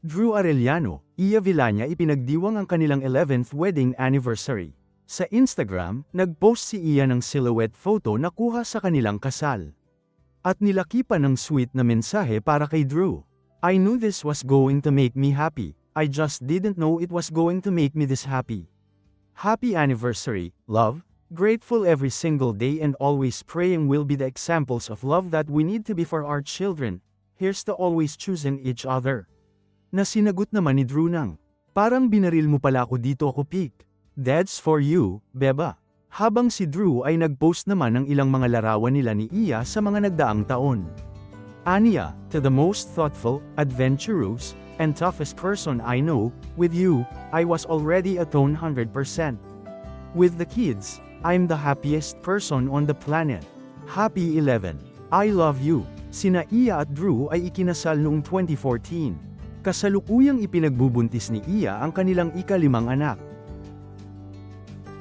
Drew Arellano, Iya Villania ipinagdiwang ang kanilang 11th wedding anniversary. Sa Instagram, nag-post si Iya ng silhouette photo na kuha sa kanilang kasal. At nilaki pa ng sweet na mensahe para kay Drew. I knew this was going to make me happy, I just didn't know it was going to make me this happy. Happy anniversary, love. Grateful every single day and always praying will be the examples of love that we need to be for our children. Here's to always choosing each other. Na sinagot naman ni Drew nang, parang binaril mo pala ako dito ako pick. That's for you, beba. Habang si Drew ay nag-post naman ng ilang mga larawan nila ni Iya sa mga nagdaang taon. Anya, to the most thoughtful, adventurous, and toughest person I know, with you, I was already a tone 100%. With the kids, I'm the happiest person on the planet. Happy 11. I love you. Sina Iya at Drew ay ikinasal noong 2014. Kasalukuyang ipinagbubuntis ni Iya ang kanilang ikalimang anak.